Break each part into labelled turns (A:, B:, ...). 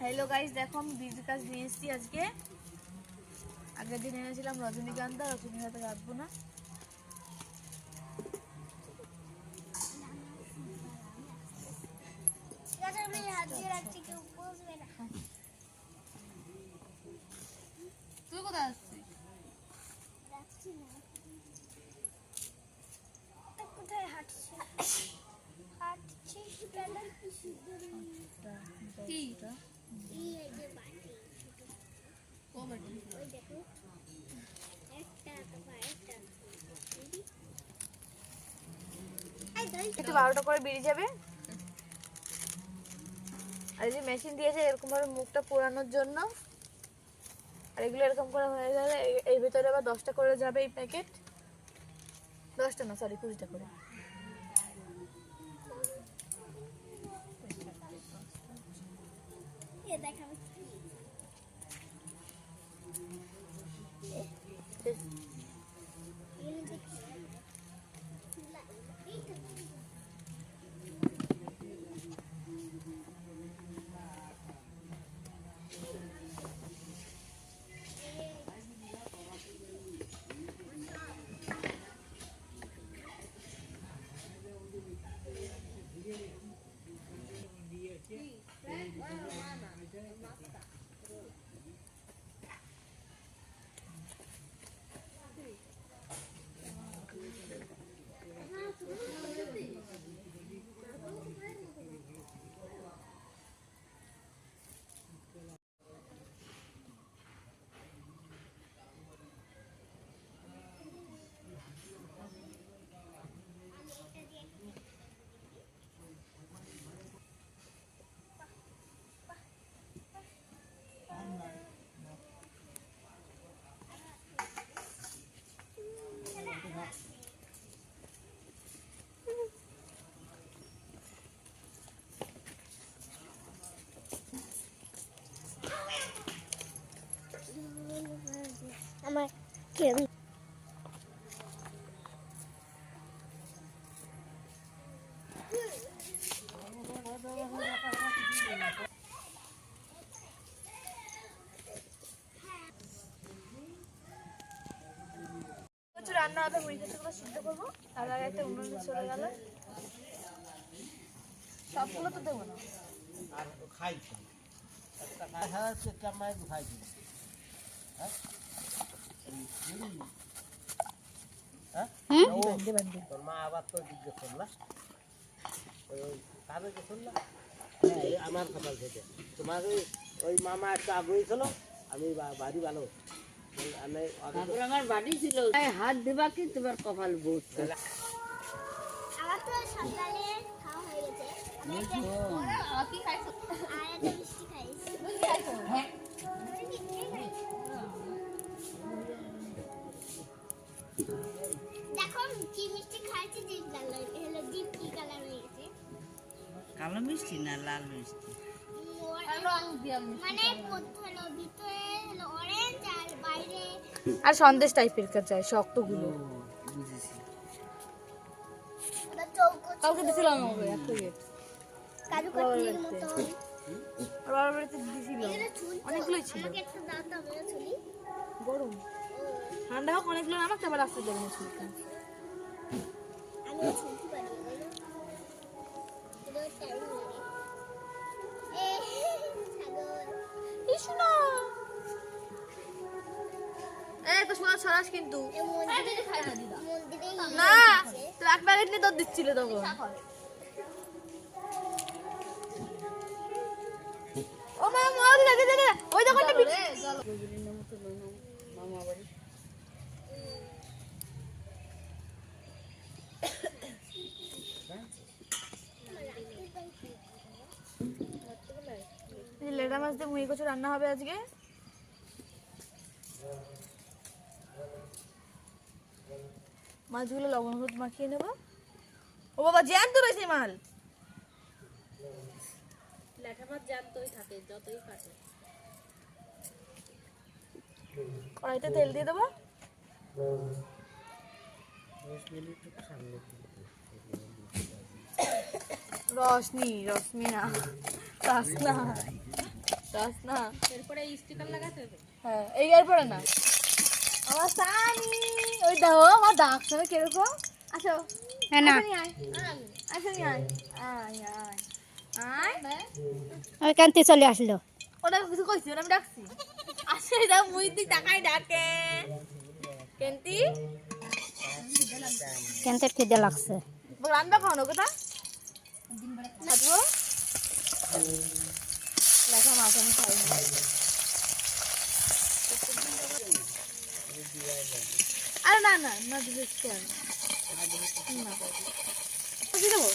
A: Hello guys দেখো, আমি busy কাজ নিয়ে এসেছি আজকে। আগের দিন এনেছিলাম
B: রজনীকান্তা রজনীকান্তা বুঝবে না।
A: তুই কোথায় আসছিস
B: রাখছি না তা কোথায় হাঁটছে হাঁটছি কেন
A: কি
B: এই এই যে বাটি ওই দেখো একটা তারপর একটা দিদি এই দই
A: একটু বারোটা করে বেরিয়ে যাবে। আর যে মেশিন দিয়েছে, এরকম ভাবে মুখটা পোড়ানোর জন্য। আর এগুলো এরকম করে হয়ে গেলে এই- ভিতরে আবার দশটা করে যাবে এই প্যাকেট দশটা না সরি কুড়িটা করে।
B: দেখাবে কি এখানে যে কি? না, এইটা কেন
A: রান্না হবে মুড়ি কাঁচাগুলো সিদ্ধ করব। তার আগে একটা উনুনে চলে গেল। সবগুলো তো দেবো না।
C: আর খাইছি। একটা খাই চেষ্টা খাইছি। হ্যাঁ? আমার কপাল থেকে তোমার ওই মামা একটা আগ্রহী ছিল আমি বাড়ি ভালো
D: আমার বাড়ি ছিল হাত দিবা কি তোমার কপাল বুঝ
B: আমার তো সকালে খাওয়া হয়ে গেছে
D: কালো মিষ্টি না লাল মিষ্টি
B: মানে আর
A: সন্দেশ টাইপের চাই শক্তগুলো।
D: বুঝেছি।
B: হলো
A: কালকে দিছিলাম আমাকে এক প্যাকেট
B: কাজু কাটলির মতো
A: আর বাবার বাড়িতে দিছিল
B: এগুলো চুল তো।
A: অনেকগুলোই ছিল।
B: আমাকে একটা দাও তো আমিও চুলি
A: গরম ঠান্ডা হোক অনেকগুলো আমাকে আবার আসতে দেবে না
B: পারি
A: ছড়াস কিন্তু।
B: মন্দিরে
A: না তো এক প্যাকেট নিয়ে তোর দিচ্ছিল তখন। ও মা মা দেখে দেখে ওই দোকানটা
D: মামা বাড়ি
A: লেটা মাছ দিয়ে মুড়ি কচু রান্না হবে আজকে। মাছগুলো লবণ হলুদ মাখিয়ে নেব। ও বাবা জ্যান্ত রয়েছে মাল।
D: লেখা মাছ জানতোই থাকে যতই কাটে
A: কড়াইতে তেল দিয়ে দেবো। রসনি রশ্মি না রাস না দশ না।
D: এরপরে স্টিকার লাগাতে হবে?
A: হ্যাঁ এই গাড়ি পরে না। আমার সানি ওই দেখো আমার ডাক শুনে কীরকম? আসো।
B: হ্যাঁ না। ওইখান থেকে চলে আসলো।
A: ওটা কিছু কইছি ওটা আমি ডাকছি। আসে এটা মুই দিক তাকাই ডাকে। কেন্তি?
B: কেনতে খিদে লাগছে।
A: রান্না খাওয়ানো কথা? লেখা মাছ আমি খাই আরে না না না দিদি কেন না। দিয়ে দেবো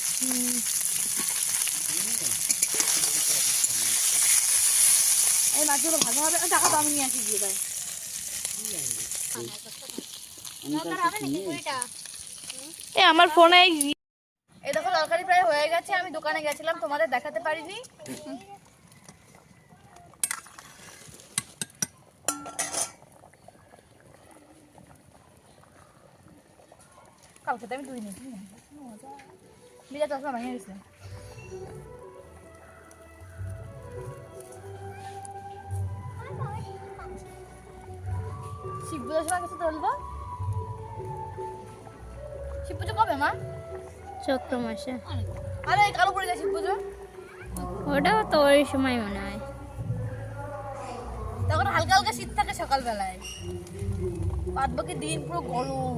A: এই মাছগুলো ভালো হবে। টাকা তো আমি নিয়ে আসি দিয়ে ভাই এ আমার ফোনে এই দেখো তরকারি প্রায় হয়ে গেছে। আমি দোকানে গেছিলাম তোমাদের দেখাতে পারিনি। কালকে তো আমি দুই নিয়েছি বিজা তরকারি বানিয়ে গেছিলাম শিব সময় কিছু তুলবো শিব পুজো কবে মা?
B: চৈত্র মাসে।
A: আরে কালো পড়ে যায় শিব পুজো
B: ওটাও তো ওই সময় মনে হয়।
A: তখন হালকা হালকা শীত থাকে সকালবেলায়। বাদ বাকি দিন পুরো গরম।